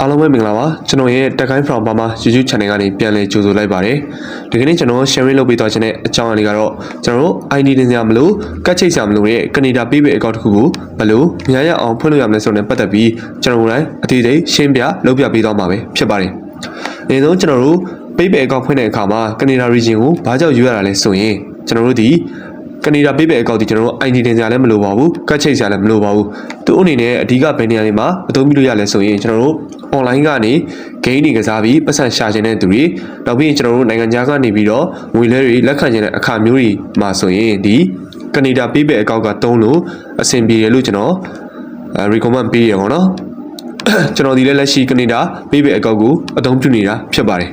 အားလုံးပဲမင်္ဂလာပါကျွန်တော်ရဲ့တက်ခိုင်း from Burma YouTube channel ကနေပြန်လည်ကြိုဆိုလိုက်ပါတယ်ဒီကနေ့ကျွန်တော် sharing လုပ်ပေးသွားခြင်းတဲ့အကြောင်းအရာတွေကတော့ကျွန်တော်တို့ ID တင်စရာမလိုကတ်ချိတ်စရာမလိုတဲ့ကနေဒါပေးပေးအကောင့်တစ်ခုကိုဘယ်လိုမြားရအောင်ဖွင့်လို့ရမလဲဆိုတဲ့ပတ်သက်ပြီးကျွန်တော်တို့တိုင်းအသေးစိတ်ရှင်းပြလုပ်ပြပေးသွားမှာပဲဖြစ်ပါတယ်အရင်ဆုံးကျွန်တော်တို့ပေးပေးအကောင့်ဖွင့်တဲ့အခါမှာကနေဒါ region ကိုဘာကြောင့်ယူရတာလဲဆိုရင်ကျွန်တော်တို့ဒီ ကနေဒါပေးပေးအကောင့်ဒီကျွန်တော်တို့ ID တင်စရာလည်းမလိုပါဘူးကတ်ချိတ်စရာလည်းမလိုပါဘူးသူအနေနဲ့အဓိကဘယ်နေရာတွေမှာအသုံးပြုလို့ရလဲဆိုရင်ကျွန်တော်တို့ online ကနေ game တွေကစားပြီးပတ်စံရှာခြင်းတဲ့သူတွေနောက်ပြီးရင်ကျွန်တော်တို့နိုင်ငံခြားကနေပြီးတော့ငွေလဲတွေလက်ခံခြင်းတဲ့အခါမျိုးတွေမှာဆိုရင်ဒီကနေဒါပေးပေးအကောင့်ကတုံးလို့အဆင်ပြေတယ်လို့ကျွန်တော်အဲ recommend ပေးရပါတော့ကျွန်တော်ဒီလည်းလက်ရှိကနေဒါပေးပေးအကောင့်ကိုအသုံးပြုနေတာဖြစ်ပါတယ်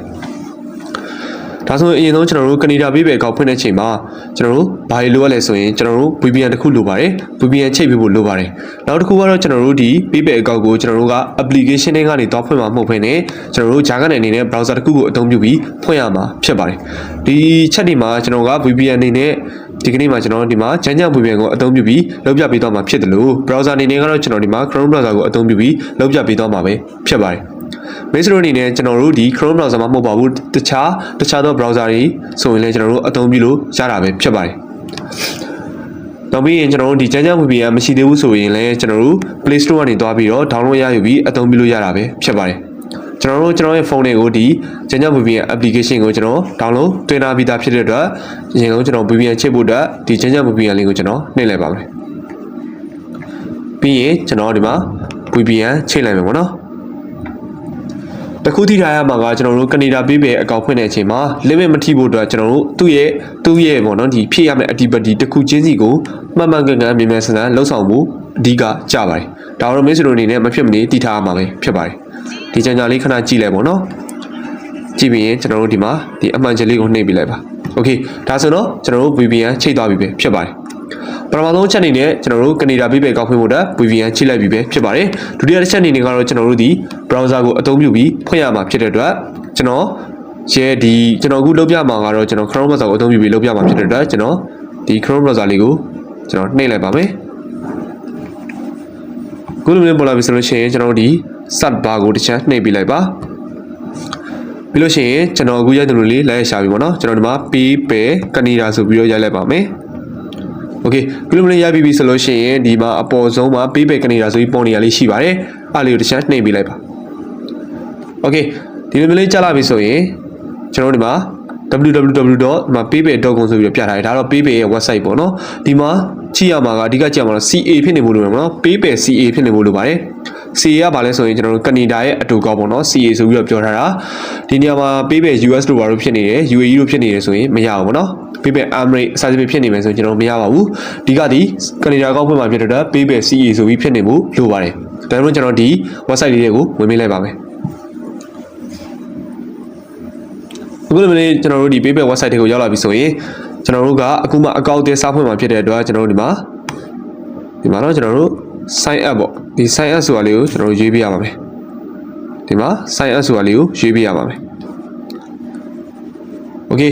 ဒါဆိုရင်အရင်ဆုံးကျွန်တော်တို့ကနေဒါပေးပေးအကောင့်ဖွင့်တဲ့ချိန်မှာကျွန်တော်တို့ဘာတွေလိုရလဲဆိုရင်ကျွန်တော်တို့ VPN တစ်ခုလိုပါတယ် VPN ချိတ်ပေးဖို့လိုပါတယ်နောက်တစ်ခုကတော့ကျွန်တော်တို့ဒီပေးပေးအကောင့်ကိုကျွန်တော်တို့က application တွေကနေတောင်းဖွင့်မှာမဟုတ်ဘဲနဲ့ကျွန်တော်တို့ဂျာကနေအနေနဲ့ browser တစ်ခုကိုအသုံးပြုပြီးဖွင့်ရမှာဖြစ်ပါတယ်ဒီချက်တွေမှာကျွန်တော်က VPN အနေနဲ့ဒီကနေ့မှာကျွန်တော်ဒီမှာဂျန်ဂျန် VPN ကိုအသုံးပြုပြီးလုပ်ပြပေးသွားမှာဖြစ်တယ်လို့ browser အနေနဲ့ကတော့ကျွန်တော်ဒီမှာ Chrome browser ကိုအသုံးပြုပြီးလုပ်ပြပေးသွားမှာပဲဖြစ်ပါတယ် မိတ်ဆွေတို့အနေနဲ့ကျွန်တော်တို့ဒီ Chrome browser မှာမဟုတ်ပါဘူးတခြားတခြားသော browser တွေဆိုရင်လည်းကျွန်တော်တို့အသုံးပြုလို့ရတာပဲဖြစ်ပါတယ်နောက်ပြီးရင်ကျွန်တော်တို့ဒီကျန်းကျန်း VPN မရှိသေးဘူးဆိုရင်လည်းကျွန်တော်တို့ Play Store ကနေသွားပြီးတော့ download ရယူပြီးအသုံးပြုလို့ရတာပဲဖြစ်ပါတယ်ကျွန်တော်တို့ကျွန်တော်ရဲ့ဖုန်းတွေကိုဒီကျန်းကျန်း VPN application ကိုကျွန်တော် download တွင်ထားပြီးသားဖြစ်တဲ့အတွက်အရင်ဆုံးကျွန်တော် VPN ချိတ်ဖို့အတွက်ဒီကျန်းကျန်း VPN လေးကိုကျွန်တော်နှိပ်လိုက်ပါမယ်ပြီးရင်ကျွန်တော်ဒီမှာ VPN ချိတ်လိုက်မယ်ပေါ့နော် တခုထိထားရမှာကကျွန်တော်တို့ကနေဒါပေးပဲအကောင့်ဖွင့်တဲ့အချိန်မှာ limit မထိဖို့အတွက်ကျွန်တော်တို့သူ့ရဲ့သူ့ရဲ့ပေါ့နော်ဒီဖြည့်ရမယ့် activity တခုချင်းစီကိုမှန်မှန်ကန်ကန်မြန်မြန်ဆန်ဆန်လှုပ်ဆောင်ဖို့အဓိကကြပါတယ်ဒါတော့မင်းစတို့အနေနဲ့မဖြစ်မနေတည်ထားရမှာပဲဖြစ်ပါတယ်ဒီကြံကြာလေးခဏကြည့်လိုက်ပေါ့နော်ကြည့်ပြီးရင်ကျွန်တော်တို့ဒီမှာဒီအမှန်ချက်လေးကိုနှိပ်ပြလိုက်ပါ okay ဒါဆိုတော့ကျွန်တော်တို့ VPN ချိန်သွားပြီပဲဖြစ်ပါတယ် ပထမဆုံးချက်အနေနဲ့ကျွန်တော်တို့ကနေဒါပေးပဲကောက်ဖွင့်ဖို့အတွက် VPN ချိတ်လိုက်ပြီပဲဖြစ်ပါတယ်ဒုတိယတစ်ချက်အနေနဲ့ကတော့ကျွန်တော်တို့ဒီ browser ကိုအသုံးပြုပြီးဖွင့်ရမှာဖြစ်တဲ့အတွက်ကျွန်တော်ရဲဒီကျွန်တော်အခုလုပ်ပြမှာကတော့ကျွန်တော် Chrome browser ကိုအသုံးပြုပြီးလုပ်ပြမှာဖြစ်တဲ့အတွက်ကျွန်တော်ဒီ Chrome browser လေးကိုကျွန်တော်နှိပ်လိုက်ပါမယ်ခုလိုမျိုးပေါ်လာပြီဆိုလို့ရှိရင်ကျွန်တော်တို့ဒီ search bar ကိုတစ်ချက်နှိပ်ပြီးလိုက်ပါပြီးလို့ရှိရင်ကျွန်တော်အခုရိုက်တယ်လို့လေးလိုက်ရရှာပြီပေါ့နော်ကျွန်တော်ဒီမှာ p p ကနေဒါဆိုပြီးတော့ရိုက်လိုက်ပါမယ် okay ဘလူးမလေးရပြီပြီဆိုလို့ရှိရင်ဒီမှာအပေါ်ဆုံးမှာပေးပဲကနေဒါဆိုပြီးပုံနေရလေးရှိပါတယ်အားလေးကိုတစ်ချက်နှိပ်ပေးလိုက်ပါ okay ဒီလိုမျိုးလေးကြာလာပြီဆိုရင်ကျွန်တော်ဒီမှာ www.paypal.com ဆိုပြီးတော့ပြထားတယ်ဒါတော့ paypal ရဲ့ website ပေါ့နော်ဒီမှာကြည့်ရမှာကအဓိကကြည့်ရမှာတော့ CA ဖြစ်နေဖို့လိုတယ်ပေါ့နော် paypal CA ဖြစ်နေဖို့လိုပါတယ် CA ကဘာလဲဆိုရင်ကျွန်တော်တို့ကနေဒါရဲ့အတူကောက်ပေါ့နော် CA ဆိုပြီးတော့ပြောထားတာဒီနေရာမှာ paypay US တို့ဘာလို့ဖြစ်နေတယ် UAE တို့ဖြစ်နေတယ်ဆိုရင်မရဘူးပေါ့နော် paypay Emirates အစားအစာဖြစ်နေမယ်ဆိုရင်ကျွန်တော်မရပါဘူးဒီကဒီကနေဒါကောက်ဖွင့်မှာဖြစ်တဲ့အတွက် paypay CA ဆိုပြီးဖြစ်နေဖို့လိုပါတယ်ဒါကြောင့်ကျွန်တော်ဒီ website လေးတွေကိုဝင်မိလိုက်ပါမယ်အခုလိုမျိုးကျွန်တော်တို့ဒီ paypal website တွေကိုရောက်လာပြီဆိုရင်ကျွန်တော်တို့ကအခုမှအကောင့်အသေးစားဖွင့်မှာဖြစ်တဲ့အတွက်ကျွန်တော်တို့ဒီမှာဒီမှာတော့ကျွန်တော်တို့ sign up ပေါ့ဒီ sign up ဆိုတာလေးကိုကျွန်တော်တို့ရေးပြရပါမယ်ဒီမှာ sign up ဆိုတာလေးကိုရေးပြရပါမယ် okay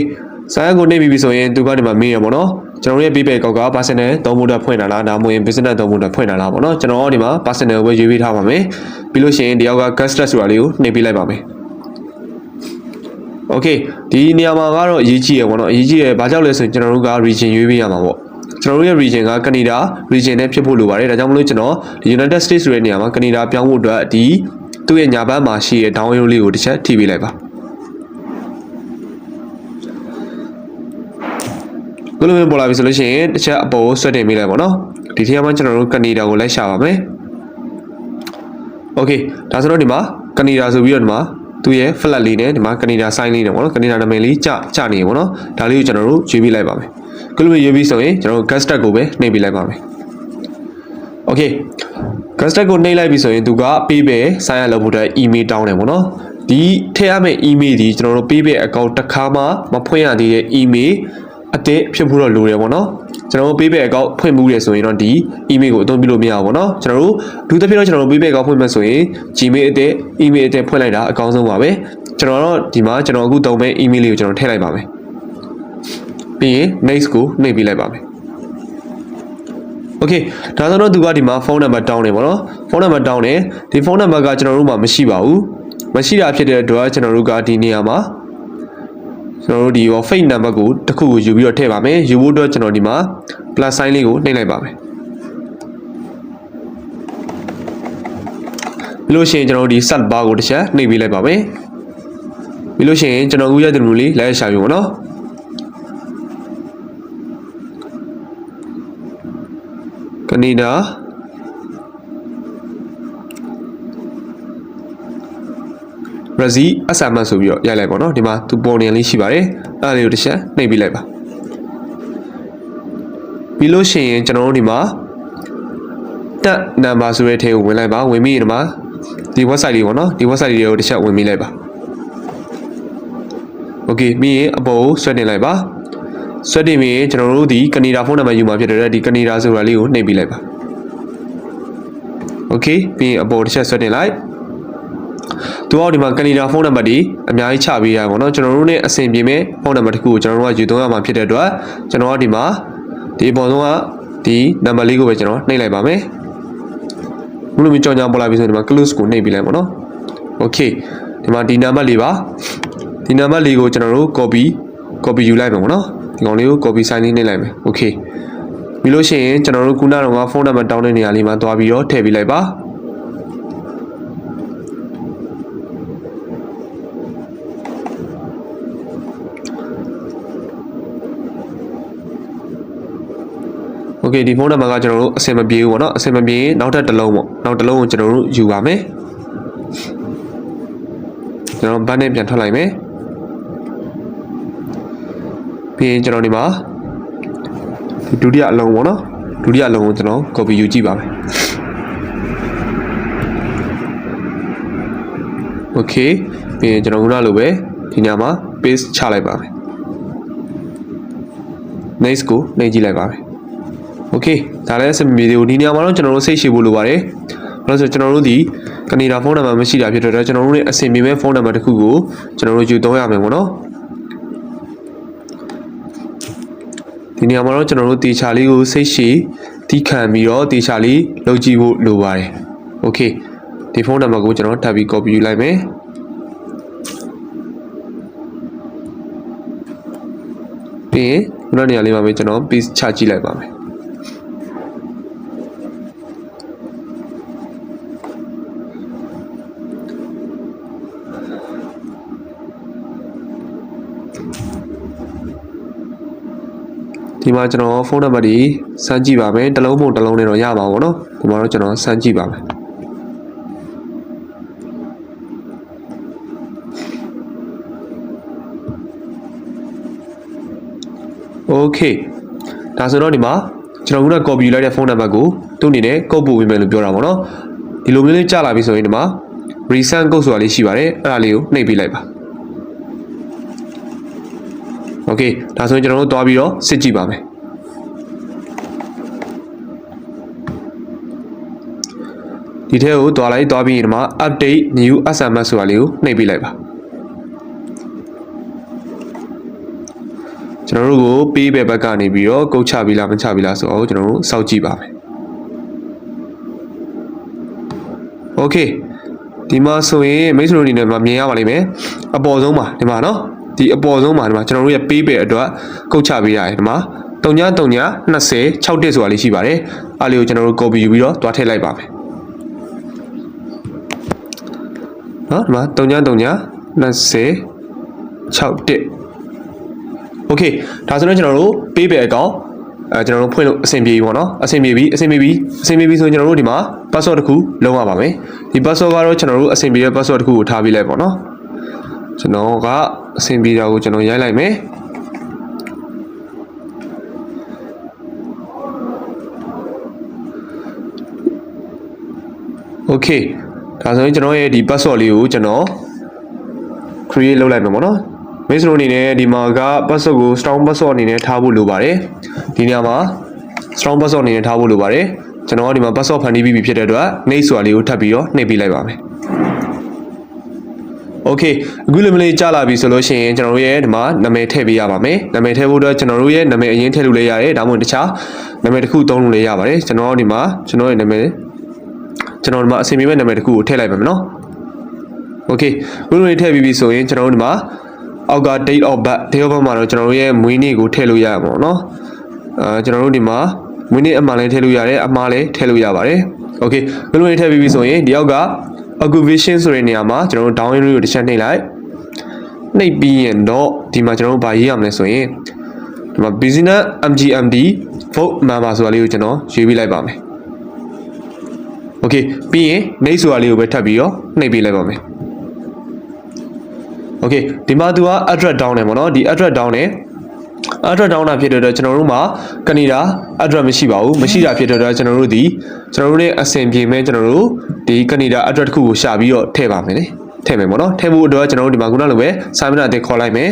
sign up ကိုနှိပ်ပြီးဆိုရင်သူကဒီမှာမေးရပါတော့ကျွန်တော်ရဲ့ PayPal ကောက်က personal သုံးဖို့တက်ဖွင့်တာလားဒါမှမဟုတ် business သုံးဖို့တက်ဖွင့်တာလားပေါ့နော်ကျွန်တော်ကဒီမှာ personal ကိုပဲရေးပေးထားပါမယ်ပြီးလို့ရှိရင်တယောက်က customer ဆိုတာလေးကိုနှိပ်ပေးလိုက်ပါမယ် okay ဒီနေရာမှာကတော့အရေးကြီးရယ်ပေါ့နော်အရေးကြီးရယ်ဘာကြောင့်လဲဆိုရင်ကျွန်တော်တို့က region ရွေးပေးရမှာပေါ့ ကျွန်တော်တို့ရဲ့ region ကကနေဒါ region နဲ့ဖြစ်ဖို့လိုပါတယ်ဒါကြောင့်မလို့ကျွန်တော်ဒီ United States ဆိုတဲ့နေရာမှာကနေဒါပြောင်းဖို့အတွက်ဒီသူ့ရဲ့ညာဘက်မှာရှိတဲ့ down arrow လေးကိုတစ်ချက်ထိပေးလိုက်ပါဘယ်လိုမျိုးပေါ်လာပြီဆိုလို့ရှိရင်တစ်ချက်အပေါ်ဆွဲတင်ပေးလိုက်ပါတော့ဒီထက်မှကျွန်တော်တို့ကနေဒါကိုလိုက်ရှာပါမယ်โอเคဒါဆိုတော့ဒီမှာကနေဒါဆိုပြီးတော့ဒီမှာ သူ့ရဲ့ flat လေးနဲ့ဒီမှာကနေဒါ sign လေးနဲ့ပေါ့နော်ကနေဒါနာမည်လေးကြကြနေရပေါ့နော်ဒါလေးကိုကျွန်တော်တို့ရွေးပြလိုက်ပါမယ်ခုလိုမျိုးရွေးပြီးဆိုရင်ကျွန်တော်တို့ gas tag ကိုပဲနှိပ်ပြလိုက်ပါမယ် okay gas tag ကိုနှိပ်လိုက်ပြီဆိုရင်သူက pay ပဲ sign up လုပ်ဖို့အတွက် email တောင်းတယ်ပေါ့နော်ဒီထည့်ရမယ့် email ဒီကျွန်တော်တို့ pay ပဲ account တစ်ခါမှမဖွင့်ရသေးတဲ့ email အသစ်ဖြစ်ဖို့တော့လိုတယ်ပေါ့နော် ကျွန်တော်တို့ payback account ဖွင့်မှုရဆိုရင်တော့ဒီ email ကိုအသုံးပြုလို့မရဘူးပေါ့နော်ကျွန်တော်တို့ဒုသဖြင့်တော့ကျွန်တော်တို့ payback account ဖွင့်မှဆိုရင် Gmail အသစ် email အသစ်ဖွင့်လိုက်တာအကောင်းဆုံးပါပဲကျွန်တော်တော့ဒီမှာကျွန်တော်အခုသုံးမဲ့ email လေးကိုကျွန်တော်ထည့်လိုက်ပါမယ်ပြီးရင် next ကိုနှိပ်ပေးလိုက်ပါမယ် Okay ဒါဆိုတော့သူကဒီမှာဖုန်းနံပါတ်တောင်းတယ်ပေါ့နော်ဖုန်းနံပါတ်တောင်းတယ်ဒီဖုန်းနံပါတ်ကကျွန်တော်တို့မှာမရှိပါဘူးမရှိတာဖြစ်တဲ့အတွက်ကျွန်တော်တို့ကဒီနေရာမှာ ကျွန်တော်တို့ဒီရော fake number ကိုတစ်ခုကိုယူပြီးတော့ထည့်ပါမယ်ယူဖို့အတွက်ကျွန်တော်ဒီမှာ plus sign လေးကိုနှိပ်လိုက်ပါမယ်ပြီးလို့ရှိရင်ကျွန်တော်တို့ဒီ set bar ကိုတစ်ချက်နှိပ်ပေးလိုက်ပါမယ်ပြီးလို့ရှိရင်ကျွန်တော်အခုရတဲ့လူလေးလိုက်ရှာပြီပေါ့နော်ကနေဒါ ရစီ SMS ဆိုပြီးတော့ရိုက်လိုက်ပါတော့ဒီမှာသူပေါ်နေလေးရှိပါတယ်အဲ့ဒါလေးကိုတစ်ချက်နှိပ်ပြီးလိုက်ပါပြီးလို့ရှိရင်ကျွန်တော်တို့ဒီမှာတက်နံပါတ်ဆိုတဲ့ထဲကိုဝင်လိုက်ပါဝင်ပြီးရင်ဒီမှာဒီ website လေးပေါ့နော်ဒီ website လေးကိုတစ်ချက်ဝင်ပြီးလိုက်ပါ Okay ပြီးရင်အပေါ်ကိုဆွဲတင်လိုက်ပါဆွဲတင်ပြီးရင်ကျွန်တော်တို့ဒီကနေဒါဖုန်းနံပါတ်ယူမှာဖြစ်တဲ့ဒီကနေဒါဆိုတာလေးကိုနှိပ်ပြီးလိုက်ပါ Okay ပြီးရင်အပေါ်တစ်ချက်ဆွဲတင်လိုက် သူကဒီမှာကနေဒါဖုန်းနံပါတ်ဒီအများကြီးချပေးရပါတော့ကျွန်တော်တို့ ਨੇ အဆင်ပြေမဲ့ဖုန်းနံပါတ်တစ်ခုကိုကျွန်တော်တို့ကယူသုံးရမှာဖြစ်တဲ့အတွက်ကျွန်တော်ကဒီမှာဒီအပေါ်ဆုံးကဒီနံပါတ်လေးကိုပဲကျွန်တော်နှိပ်လိုက်ပါမယ်ဘလို့မျိုးကြောင်ကြောင်ပေါ်လာပြီဆိုရင်ဒီမှာ close ကိုနှိပ်ပြီးလိုက်ပါတော့ okay ဒီမှာဒီနံပါတ်လေးပါဒီနံပါတ်လေးကိုကျွန်တော်တို့ copy copy ယူလိုက်မယ်ပေါ့နော်ဒီကောင်လေးကို copy sign လေးနှိပ်လိုက်မယ် okay ပြီးလို့ရှိရင်ကျွန်တော်တို့ခုနကတော့ဖုန်းနံပါတ်တောင်းတဲ့နေရာလေးမှာသွားပြီးတော့ထည့်ပေးလိုက်ပါ okay ဒီဖုန်းနံပါတ်ကကျွန်တော်တို့အဆင်မပြေဘူးပေါ့နော်အဆင်မပြေနောက်ထပ်တစ်လုံးပေါ့နောက်တစ်လုံးကိုကျွန်တော်တို့ယူပါမယ်ကျွန်တော်ဘတ်နဲ့ပြန်ထွက်လိုက်မယ်ပြီးရင်ကျွန်တော်ဒီမှာဒုတိယအလုံးပေါ့နော်ဒုတိယအလုံးကိုကျွန်တော် copy ယူကြည့်ပါမယ် okay ပြီးရင်ကျွန်တော်ခုနလိုပဲဒီညမှာ paste ချလိုက်ပါမယ် next ကိုနှိပ်ကြည့်လိုက်ပါမယ် โอเคဒါလည်းအဆင်ပြေသေးဘူးဒီနေရာမှာတော့ကျွန်တော်တို့စိတ်ရှိဖို့လိုပါတယ်ဘာလို့လဲဆိုတော့ကျွန်တော်တို့ဒီကနေဒါဖုန်းနံပါတ်မရှိတာဖြစ်တဲ့အတွက်ကျွန်တော်တို့ရဲ့အဆင်ပြေမဲ့ဖုန်းနံပါတ်တစ်ခုကိုကျွန်တော်တို့ယူသုံးရမယ်ပေါ့နော်ဒီနေရာမှာတော့ကျွန်တော်တို့တေချာလေးကိုစိတ်ရှိတီးခံပြီးတော့တေချာလေးလုပ်ကြည့်ဖို့လိုပါတယ်โอเคဒီဖုန်းနံပါတ်ကိုကျွန်တော်ထပ်ပြီး copy ယူလိုက်မယ်ပြီးရင်ခုနနေရာလေးမှာပဲကျွန်တော် paste ချကြည့်လိုက်ပါမယ် ဒီမှာကျွန်တော်ဖုန်းနံပါတ်ဒီစမ်းကြည့်ပါမယ်တစ်လုံးပုံတစ်လုံးနဲ့တော့ရပါဘောเนาะဒီမှာတော့ကျွန်တော်စမ်းကြည့်ပါမယ်โอเคဒါဆိုတော့ဒီမှာကျွန်တော်က copy လိုက်တဲ့ဖုန်းနံပါတ်ကိုသူ့အနေနဲ့ကုတ်ပို့ပေးမယ်လို့ပြောတာပေါ့နော်ဒီလိုမျိုးလေးကြာလာပြီဆိုရင်ဒီမှာ resend ကုတ်ဆိုတာလေးရှိပါတယ်အဲ့ဒါလေးကိုနှိပ်ပေးလိုက်ပါ โอเคဒါဆိုရင်ကျွန်တော်တို့သွားပြီးတော့စစ်ကြည့်ပါမယ်ဒီထဲကိုသွားလိုက်သွားပြီးရင်ဒီမှာ update new SMS ဆိုတာလေးကိုနှိပ်ပေးလိုက်ပါကျွန်တော်တို့ကိုပေးပဲဘက်ကနေပြီးတော့ကုတ်ချပြီးလားမချပြီးလားဆိုတော့ကျွန်တော်တို့စောင့်ကြည့်ပါမယ်โอเคဒီမှာဆိုရင်မိတ်ဆွေတို့အနေနဲ့မမြင်ရပါလိမ့်မယ်အပေါ်ဆုံးပါဒီမှာเนาะ ဒီအပေါ်ဆုံးမှာဒီမှာကျွန်တော်တို့ရဲ့ pay pay အတွက်ကုတ်ချပေးရတယ်ဒီမှာတုံညာတုံညာ20 61ဆိုတာလေးရှိပါတယ်အားလေးကိုကျွန်တော်တို့ copy ယူပြီးတော့တွားထည့်လိုက်ပါမယ်နော်ဒီမှာတုံညာတုံညာ20 61 okay ဒါဆိုတော့ကျွန်တော်တို့ pay pay account အဲကျွန်တော်တို့ဖွင့်လို့အဆင်ပြေပြီပေါ့နော်အဆင်ပြေပြီအဆင်ပြေပြီအဆင်ပြေပြီဆိုရင်ကျွန်တော်တို့ဒီမှာ password တစ်ခုလုံးရပါမယ်ဒီ password ကတော့ကျွန်တော်တို့အဆင်ပြေတဲ့ password တစ်ခုကိုထားပေးလိုက်ပေါ့နော် ကျွန်တော်ကအဆင်ပြေတာကိုကျွန်တော်ရိုက်လိုက်မယ်โอเคဒါဆိုရင်ကျွန်တော်ရဲ့ဒီ password လေးကိုကျွန်တော် create လုပ်လိုက်မယ်ပေါ့နော်မိတ်ဆွေတို့အနေနဲ့ဒီမှာက password ကို strong password အနေနဲ့ထားဖို့လိုပါတယ်ဒီနေရာမှာ strong password အနေနဲ့ထားဖို့လိုပါတယ်ကျွန်တော်ကဒီမှာ password ဖန်တီးပြီးပြီဖြစ်တဲ့အတွက် next ဆိုတာလေးကိုထပ်ပြီးတော့နှိပ်ပေးလိုက်ပါမယ် โอเคအခုလိုမျိုးလေးကြာလာပြီဆိုလို့ရှိရင်ကျွန်တော်တို့ရဲ့ဒီမှာနာမည်ထည့်ပေးရပါမယ်နာမည်ထည့်ဖို့တော့ကျွန်တော်တို့ရဲ့နာမည်အရင်ထည့်လို့လည်းရတယ်ဒါမှမဟုတ်တခြားနာမည်တစ်ခုသုံးလို့လည်းရပါတယ်ကျွန်တော်ဒီမှာကျွန်တော်ရဲ့နာမည်ကျွန်တော်ဒီမှာအစီအမံမဲ့နာမည်တစ်ခုကိုထည့်လိုက်ပါမယ်နော်โอเคခုလိုလေးထည့်ပြီးပြီဆိုရင်ကျွန်တော်တို့ဒီမှာအောက်က date of birth date of birth မှာတော့ကျွန်တော်တို့ရဲ့မွေးနေ့ကိုထည့်လို့ရမှာပေါ့နော်အာကျွန်တော်တို့ဒီမှာမွေးနေ့အမှန်လည်းထည့်လို့ရတယ်အမှားလည်းထည့်လို့ရပါတယ်โอเคခုလိုလေးထည့်ပြီးပြီဆိုရင်ဒီအောက်က occupation ဆိုတဲ့နေရာမှာကျွန်တော်တို့ down arrow ကိုတစ်ချက်နှိပ်လိုက်နှိပ်ပြီးရင်တော့ဒီမှာကျွန်တော်တို့ဗာရေးရမလဲဆိုရင်ဒီမှာ business MGMD vote member ဆိုတာလေးကိုကျွန်တော်ရွေးပြီးလိုက်ပါမယ်โอเคပြီးရင် next ဆိုတာလေးကိုပဲထပ်ပြီးတော့နှိပ်ပေးလိုက်ပါမယ်โอเคဒီမှာသူက address down တယ်ပေါ့နော်ဒီ address down တယ် address down တာဖြစ်တဲ့အတွက်ကျွန်တော်တို့မှာကနေဒါ address မရှိပါဘူးမရှိတာဖြစ်တဲ့အတွက်ကျွန်တော်တို့ဒီကျွန်တော်တို့ရဲ့အဆင်ပြေမဲ့ကျွန်တော်တို့ဒီကနေဒါ address တစ်ခုကိုရှာပြီးတော့ထည့်ပါမယ်လေထည့်မယ်ပေါ့နော်ထည့်ဖို့အတွက်ကျွန်တော်တို့ဒီမှာခုနလိုပဲ Simon အတက်ခေါ်လိုက်မယ်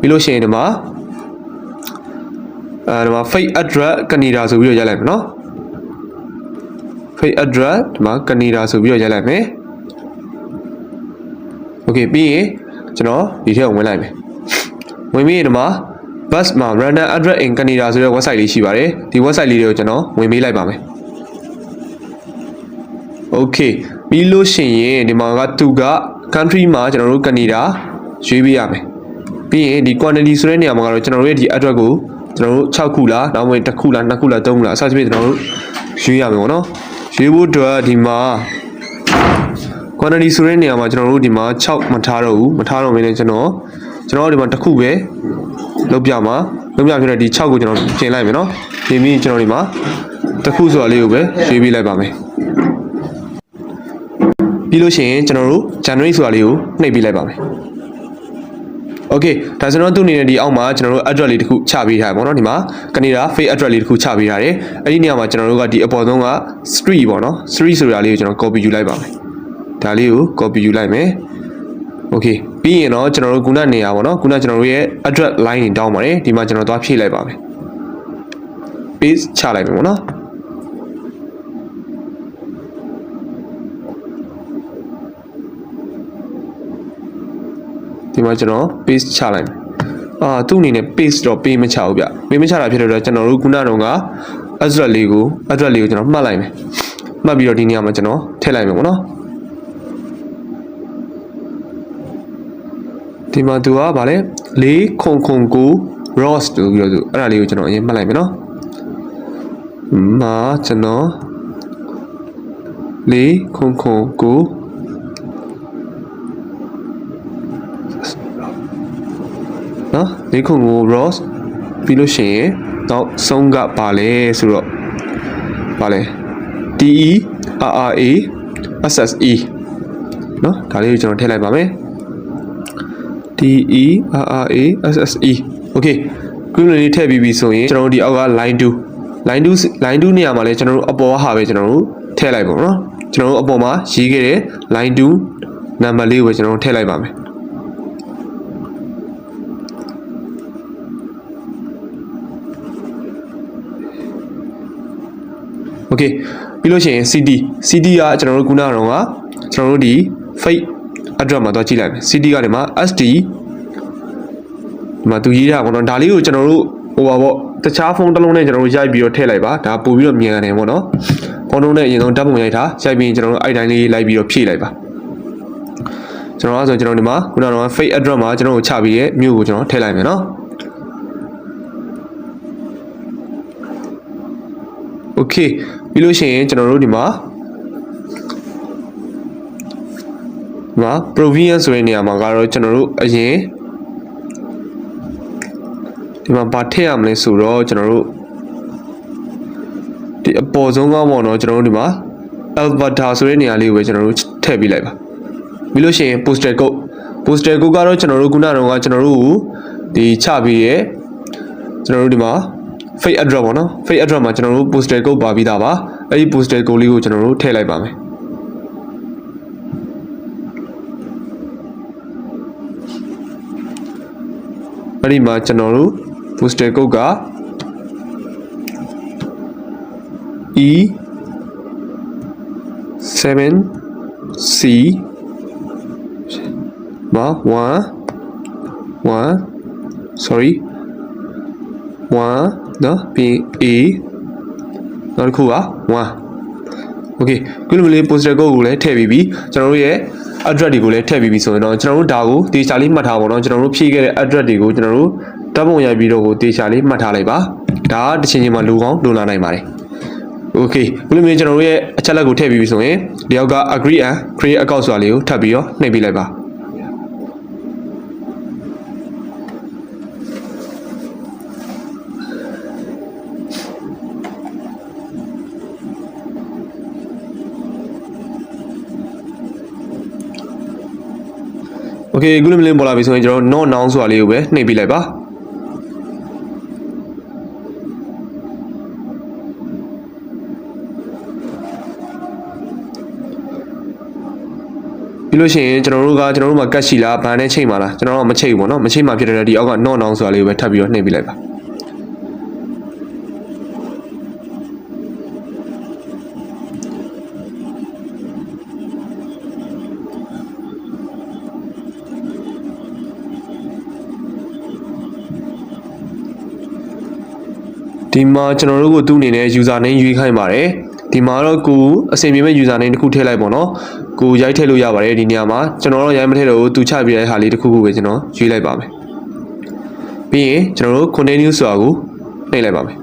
ပြီးလို့ရှိရင်ဒီမှာအဲဒီမှာ fake address ကနေဒါဆိုပြီးတော့ရိုက်လိုက်မယ်နော် fake address ဒီမှာကနေဒါဆိုပြီးတော့ရိုက်လိုက်မယ် okay ပြီးရင်ကျွန်တော်ဒီထဲကိုဝင်လိုက်မယ်ဝင်ပြီးရင်ဒီမှာ bus မှာ random address in Canada ဆိုတဲ့ website လေးရှိပါတယ်ဒီ website လေးတွေကိုကျွန်တော်ဝင်ပေးလိုက်ပါမယ် okay ပြီးလို့ရှိရင်ဒီမှာကသူက country မှာကျွန်တော်တို့ Canada ရွေးပေးရမယ်ပြီးရင်ဒီ quantity ဆိုတဲ့နေရာမှာကတော့ကျွန်တော်တို့ရဲ့ဒီ address ကိုကျွန်တော်တို့6ခုလားနောက်ဝင်1ခုလား2ခုလား3ခုလားအစသဖြင့်ကျွန်တော်တို့ရွေးရမယ်ပေါ့နော်ရွေးဖို့အတွက်ဒီမှာ quantity ဆိုတဲ့နေရာမှာကျွန်တော်တို့ဒီမှာ6မထားတော့ဘူးမထားတော့မင်းလည်းကျွန်တော် ကျွန်တော်တို့ဒီမှာတစ်ခုပဲလုပ်ပြမှာလုပ်ပြဖြစ်တဲ့ဒီ6ကိုကျွန်တော်ပြင်လိုက်မယ်နော်ပြင်ပြီးကျွန်တော်ဒီမှာတစ်ခုဆိုတာလေးကိုပဲရွေးပေးလိုက်ပါမယ်ပြီးလို့ရှိရင်ကျွန်တော်တို့ January ဆိုတာလေးကိုနှိပ်ပေးလိုက်ပါမယ် Okay ဒါဆိုတော့သူ့အနေနဲ့ဒီအောက်မှာကျွန်တော်တို့ address လေးတစ်ခုချပေးထားတယ်ပေါ့နော်ဒီမှာကနေဒါ fake address လေးတစ်ခုချပေးထားတယ်အဲ့ဒီနေရာမှာကျွန်တော်တို့ကဒီအပေါ်ဆုံးက street ပေါ့နော် street ဆိုတာလေးကိုကျွန်တော် copy ယူလိုက်ပါမယ်ဒါလေးကို copy ယူလိုက်မယ် Okay ပြီးရင်တော့ကျွန်တော်တို့ခုနနေရာပေါ့နော်ခုနကျွန်တော်တို့ရဲ့ address line တွေတောင်းပါတယ်ဒီမှာကျွန်တော်သွားဖြည့်လိုက်ပါမယ် paste ချလိုက်မယ်ပေါ့နော်ဒီမှာကျွန်တော် paste ချလိုက်မယ်အာသူ့အနေနဲ့ paste တော့ပေးမချဘူးဗျပေးမချတာဖြစ်တဲ့အတွက်ကျွန်တော်တို့ခုနတုန်းက address လေးကို address လေးကိုကျွန်တော်မှတ်လိုက်မယ်မှတ်ပြီးတော့ဒီနေရာမှာကျွန်တော်ထည့်လိုက်မယ်ပေါ့နော် ဒီမှာသူကဗာလဲ၄ခုံခုံကို ross တူပြီးတော့သူအဲ့ဒါလေးကိုကျွန်တော်အရင်မှတ်လိုက်မယ်နော်မာကျွန်တော်၄ခုံခုံကိုနော်၄ခုံကို ross ပြီးလို့ရှိရင်နောက်ဆုံးကပါလဲဆိုတော့ပါလဲ D E R R A S S E နော်ဒါလေးကိုကျွန်တော်ထည့်လိုက်ပါမယ် D E R R A S S E Okay ခုလိုလေးထည့်ပြီးပြီဆိုရင်ကျွန်တော်တို့ဒီအောက်က line 2 line 2 line 2နေရာမှာလဲကျွန်တော်တို့အပေါ်ဟာပဲကျွန်တော်တို့ထည့်လိုက်ပါတော့ကျွန်တော်တို့အပေါ်မှာရေးခဲ့တဲ့ line 2 number လေးကိုပဲကျွန်တော်တို့ထည့်လိုက်ပါမယ်โอเคပြီးလို့ရှိရင် CD CD ကကျွန်တော်တို့ခုနကတော့ကကျွန်တော်တို့ဒီ fake address မှာတော့ကြည့်လိုက်မယ် CD ကနေမှာ SD ဒီမှာသူရေးတာပေါ့နော်ဒါလေးကိုကျွန်တော်တို့ဟိုပါပေါ့တခြားဖုန်းတစ်လုံးနဲ့ကျွန်တော်တို့ရိုက်ပြီးတော့ထည့်လိုက်ပါဒါပို့ပြီးတော့မြန်တယ်ပေါ့နော်ဖုန်းလုံးနဲ့အရင်ဆုံးဓာတ်ပုံရိုက်ထားရိုက်ပြီးရင်ကျွန်တော်တို့အဲ့တိုင်းလေးလိုက်ပြီးတော့ဖြည့်လိုက်ပါကျွန်တော်ကဆိုကျွန်တော်ဒီမှာခုနကတော့ fake address မှာကျွန်တော်တို့ချပြီးရဲ့မြို့ကိုကျွန်တော်ထည့်လိုက်မယ်နော် Okay ပြီးလို့ရှိရင်ကျွန်တော်တို့ဒီမှာဒီ မှာ province ဆိုတဲ့နေရာမှာကတော့ကျွန်တော်တို့အရင်ဒီမှာဗာထည့်ရမလဲဆိုတော့ကျွန်တော်တို့ဒီအပေါ်ဆုံးကပေါ့နော်ကျွန်တော်တို့ဒီမှာ Alberta ဆိုတဲ့နေရာလေးကိုပဲကျွန်တော်တို့ထည့်ပေးလိုက်ပါပြီးလို့ရှိရင် postal code postal code ကတော့ကျွန်တော်တို့ခုနကတော့ကျွန်တော်တို့ကိုဒီချပြီးရဲ့ကျွန်တော်တို့ဒီမှာ fake address ပေါ့နော် fake address မှာကျွန်တော်တို့ postal code ပါပြီးသားပါအဲ့ဒီ postal code လေးကိုကျွန်တော်တို့ထည့်လိုက်ပါမယ် အဲ့ဒီမှာကျွန်တော်တို့ postal code က E 7 C မ1 1 sorry 1နော်ပြီး a နောက်တစ်ခုက1 okay ခုလိုမျိုးလေး poster code ကိုလည်းထည့်ပြီးပြီကျွန်တော်တို့ရဲ့ address တွေကိုလည်းထည့်ပြီးပြီဆိုရင်တော့ကျွန်တော်တို့ဒါကိုတေချာလေးမှတ်ထားပါတော့ကျွန်တော်တို့ဖြည့်ခဲ့တဲ့ address တွေကိုကျွန်တော်တို့တပ်ပုံရိုက်ပြီးတော့ကိုတေချာလေးမှတ်ထားလိုက်ပါဒါကတစ်ချိန်ချိန်မှာလူကောင်းလုံလာနိုင်ပါတယ် okay ခုလိုမျိုးကျွန်တော်တို့ရဲ့အချက်လက်ကိုထည့်ပြီးပြီဆိုရင်ဒီယောက်က agree and create account ဆိုတာလေးကိုထပ်ပြီးတော့နှိပ်ပေးလိုက်ပါ Okay အခုလိုမျိုးလင်းပေါ်လာပြီဆိုရင်ကျွန်တော် not noun ဆိုတာလေးကိုပဲနှိပ်ပြလိုက်ပါပြီးလို့ရှိရင်ကျွန်တော်တို့ကကျွန်တော်တို့မှာကတ်ရှိလားဘာနဲ့ချိန်ပါလားကျွန်တော်တို့ကမချိန်ဘူးပေါ့နော်မချိန်မှဖြစ်တဲ့ဒီအောက်က not noun ဆိုတာလေးကိုပဲထပ်ပြီးတော့နှိပ်ပြလိုက်ပါ ဒီမှာကျွန်တော်တို့ကိုသူ့အနေနဲ့ user name ရွေးခိုင်းပါတယ်ဒီမှာတော့ကိုအဆင်ပြေမဲ့ user name တစ်ခုထည့်လိုက်ပေါ့နော်ကိုရိုက်ထည့်လို့ရပါတယ်ဒီနေရာမှာကျွန်တော်တော့ရိုက်မထည့်တော့ဘူးသူချပြတဲ့ဟာလေးတစ်ခုခုပဲကျွန်တော်ရွေးလိုက်ပါမယ်ပြီးရင်ကျွန်တော်တို့ continue ဆိုတာကိုနှိပ်လိုက်ပါမယ်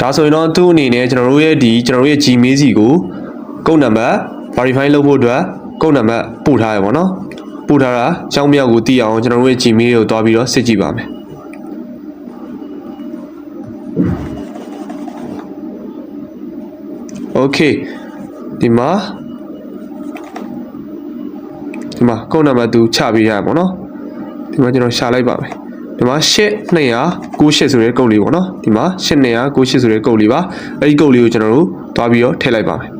ဒါဆိုရင်တော့သူ့အနေနဲ့ကျွန်တော်တို့ရဲ့ဒီကျွန်တော်တို့ရဲ့ Gmail စီကိုကုတ်နံပါတ် verify လုပ်ဖို့အတွက် ကုတ်နံပါတ်ပို့ထားရပါတော့။ပို့ထားတာကျောင်းမြောက်ကိုသိအောင်ကျွန်တော်တို့ရဲ့ Gmail ကိုတွားပြီးတော့စစ်ကြည့်ပါမယ်။ Okay ဒီမှာဒီမှာကုတ်နံပါတ်သူချပေးရပါတော့။ဒီမှာကျွန်တော်ရှာလိုက်ပါမယ်။ဒီမှာ8298ဆိုတဲ့ကုတ်လေးပေါ့နော်ဒီမှာ8298ဆိုတဲ့ကုတ်လေးပါအဲ့ဒီကုတ်လေးကိုကျွန်တော်တို့တွားပြီးတော့ထည့်လိုက်ပါမယ်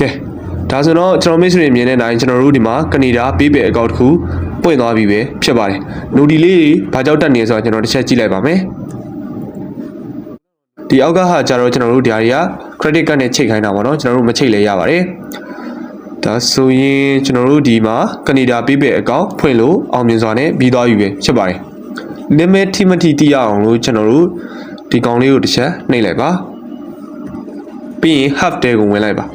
ကဲ ဒါဆိုတော့ကျွန်တော်မိတ်ဆွေတွေမြင်တဲ့အတိုင်းကျွန်တော်တို့ဒီမှာကနေဒါပေးပေအကောင့်တစ်ခုပွင့်သွားပြီပဲဖြစ်ပါတယ်။နိုဒီလေးတွေဘာကြောင့်တက်နေလဲဆိုတော့ကျွန်တော်တစ်ချက်ကြည့်လိုက်ပါမယ်။ဒီအောက်ကဟာကျတော့ကျွန်တော်တို့ဒီဟာတွေက credit card နဲ့ချိန်ခိုင်းတာပေါ့နော်ကျွန်တော်တို့မချိန်လဲရပါတယ်။ဒါဆိုရင်ကျွန်တော်တို့ဒီမှာကနေဒါပေးပေအကောင့်ဖွင့်လို့အောင်မြင်စွာနဲ့ပြီးသွားပြီပဲဖြစ်ပါတယ်။ limit ထိမထိတိရအောင်လို့ကျွန်တော်တို့ဒီကောင်လေးကိုတစ်ချက်နှိပ်လိုက်ပါ။ပြီးရင် half day ကိုဝင်လိုက်ပါ။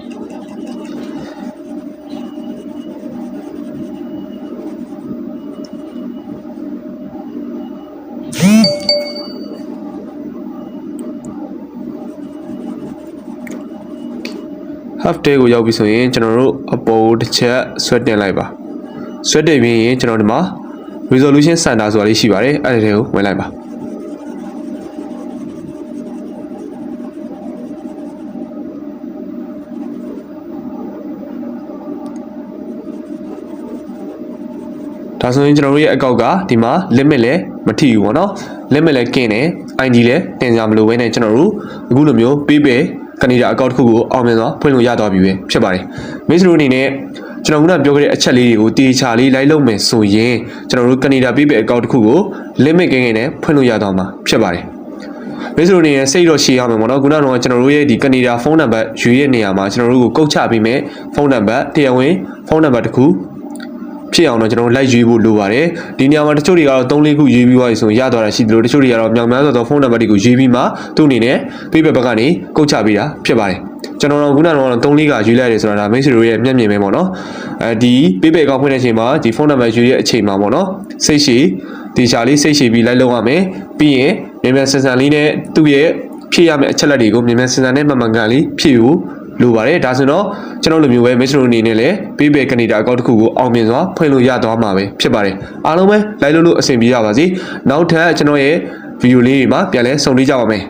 half day ကိုရောက်ပြီဆိုရင်ကျွန်တော်တို့အပေါ်တစ်ချက်ဆွဲတင်လိုက်ပါဆွဲတင်ပြီးရင်ကျွန်တော်ဒီမှာ resolution center ဆိုတာလေးရှိပါတယ်အဲ့ဒီထဲကိုဝင်လိုက်ပါဒါဆိုရင်ကျွန်တော်တို့ရဲ့အကောက်ကဒီမှာ limit လည်းမထိဘူးပေါ့နော် limit လည်းကင်းတယ် ID လည်းတင်ကြမလို့ပဲနဲ့ကျွန်တော်တို့အခုလိုမျိုးပေးပေး ကနေဒါအကောက်တစ်ခုကိုအောင်မြင်စွာဖွင့်လို့ရသွားပြီပဲဖြစ်ပါတယ်မိတ်ဆွေတို့အနေနဲ့ကျွန်တော်ကပြောခဲ့တဲ့အချက်လေးတွေကိုတေချာလေးလိုက်လုပ်မယ်ဆိုရင်ကျွန်တော်တို့ကနေဒါပေးပေးအကောက်တစ်ခုကို limit ကင်းကင်းနဲ့ဖွင့်လို့ရသွားမှာဖြစ်ပါတယ်မိတ်ဆွေတို့အနေနဲ့စိတ်တော့ရှည်ရမယ်ပေါ့နော်ခုနကတော့ကျွန်တော်တို့ရဲ့ဒီကနေဒါဖုန်းနံပါတ်ယူရဲ့နေရာမှာကျွန်တော်တို့ကိုကုတ်ချပေးမယ်ဖုန်းနံပါတ်တရားဝင်ဖုန်းနံပါတ်တစ်ခု ဖြစ်အောင်တော့ကျွန်တော်တို့လိုက်ရွေးဖို့လိုပါတယ်ဒီနေရာမှာတချို့တွေကတော့3လေးခုရွေးပြီးသွားပြီဆိုရင်ရသွားတာရှိတယ်လို့တချို့တွေကတော့မြောင်များစွာသောဖုန်းနံပါတ်တွေကိုရွေးပြီးမှသူ့အနေနဲ့ပေးပဘက်ကနေကုတ်ချပေးတာဖြစ်ပါတယ်ကျွန်တော်တို့ခုနကတော့3လေးကရွေးလိုက်တယ်ဆိုတာဒါမိတ်ဆွေတို့ရဲ့မျက်မြင်ပဲပေါ့နော်အဲဒီပေးပအကောင့်ဖွင့်တဲ့အချိန်မှာဒီဖုန်းနံပါတ်ရွေးရဲ့အချိန်မှာပေါ့နော်စိတ်ရှိဒီချာလေးစိတ်ရှိပြီးလိုက်လုပ်ရမယ်ပြီးရင်မြန်မြန်ဆန်ဆန်လေးနဲ့သူ့ရဲ့ဖြည့်ရမယ့်အချက်လက်တွေကိုမြန်မြန်ဆန်ဆန်နဲ့မှန်မှန်ကန်လေးဖြည့်ဖို့ လိုပါတယ်ဒါဆိုတော့ကျွန်တော်လိုမျိုးပဲမစ္စရိုအနေနဲ့လည်းပေးပေကနေဒါအကောင့်တစ်ခုကိုအောင်မြင်စွာဖွင့်လို့ရသွားမှာပဲဖြစ်ပါတယ်အားလုံးပဲလိုက်လို့လို့အဆင်ပြေရပါစေနောက်ထပ်ကျွန်တော်ရဲ့ဗီဒီယိုလေးတွေမှာပြန်လဲဆုံလေးကြပါမယ်